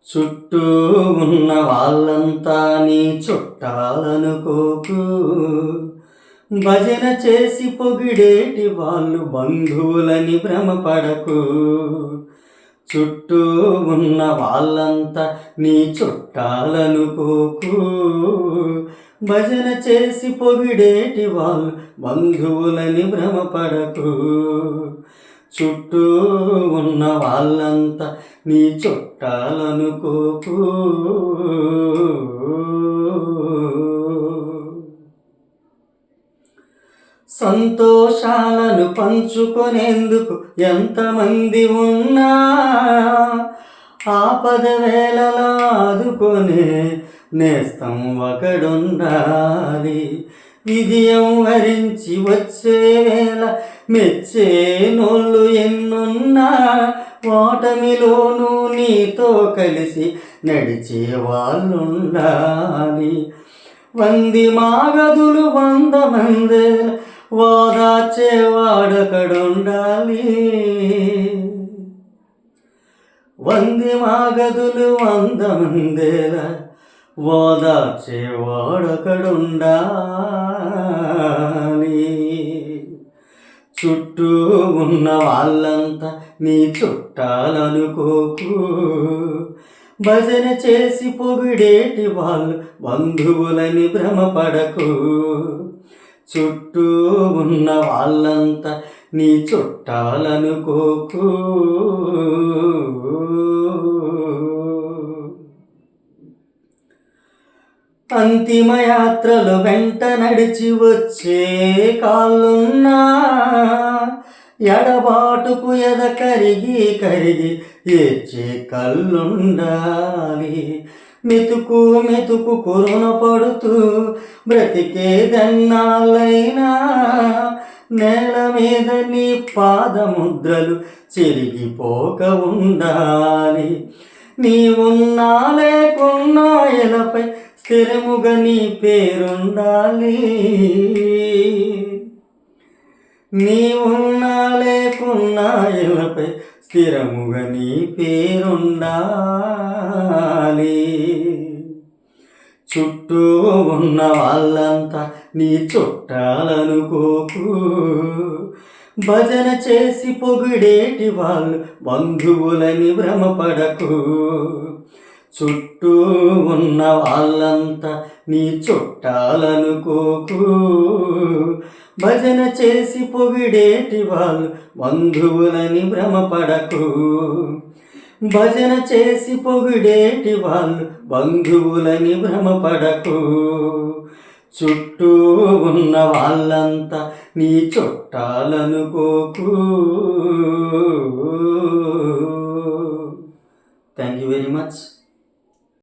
చుట్టూ ఉన్న వాళ్ళంతా నీ చుట్టాలనుకోకు భజన చేసి పొగిడేటి వాళ్ళు బంధువులని భ్రమపడకు. చుట్టూ ఉన్న వాళ్ళంతా నీ చుట్టాలనుకోకు భజన చేసి పొగిడేటి వాళ్ళు బంధువులని భ్రమపడకు. చుట్టూ ఉన్న వాళ్ళంతా నీ చుట్టాలనుకోకు సంతోషాలను పంచుకునేందుకు ఎంతమంది ఉన్నా ఆపద వేళలా ఆదుకొనే నేస్తం ఒకడుండాలి విజయం వరించి వచ్చే వేళ మెచ్చే నోళ్ళు ఎన్నున్నా ఓటమిలోనూ నీతో కలిసి నడిచే వాళ్ళుండాలి. వంది మాగదులు వంద మంది వాదాచేవాడకడుండాలి వాడకడుండాలి. వంది మాగదులు వంద మందేలా ఓదార్చే వాడకడుండాలి. చుట్టూ ఉన్న వాళ్ళంతా నీ చుట్టాలనుకోకు. భజన చేసి పొగిడేటి వాళ్ళు బంధువులని భ్రమపడకు. చుట్టూ ఉన్న వాళ్ళంతా నీ చుట్టాలనుకోకు. అంతిమయాత్రలు వెంట నడిచి వచ్చే కాళ్ళున్నా ఎడబాటుకు ఎద కరిగి కరిగి ఏడ్చే కళ్ళుండాలి. మెతుకు మెతుకు కురున పడుతూ బ్రతికేదన్నాళ్ళైనా నేల మీద నీ పాదముద్రలు చెరిగిపోక ఉండాలి. నీవున్నా లేకున్నా ఎలపై స్థిరముగా నీ పేరుండాలి. నీవున్నా లేకున్నా ఎలపై స్థిరముగా నీ పేరుండాలి. చుట్టూ ఉన్న వాళ్ళంతా నీ చుట్టాలనుకోకు భజన చేసి పొగిడేటి వాళ్ళు బంధువులని భ్రమపడకు. చుట్టూ ఉన్న వాళ్ళంతా నీ చుట్టాలనుకోకు భజన చేసి పొగిడేటి వాళ్ళు బంధువులని భ్రమపడకు. భజన చేసి పొగిడేటి వాళ్ళు బంధువులని భ్రమపడకు. చుట్టూ ఉన్న వాళ్ళంతా నీ చుట్టాలనుకోకు థ్యాంక్ యూ వెరీ మచ్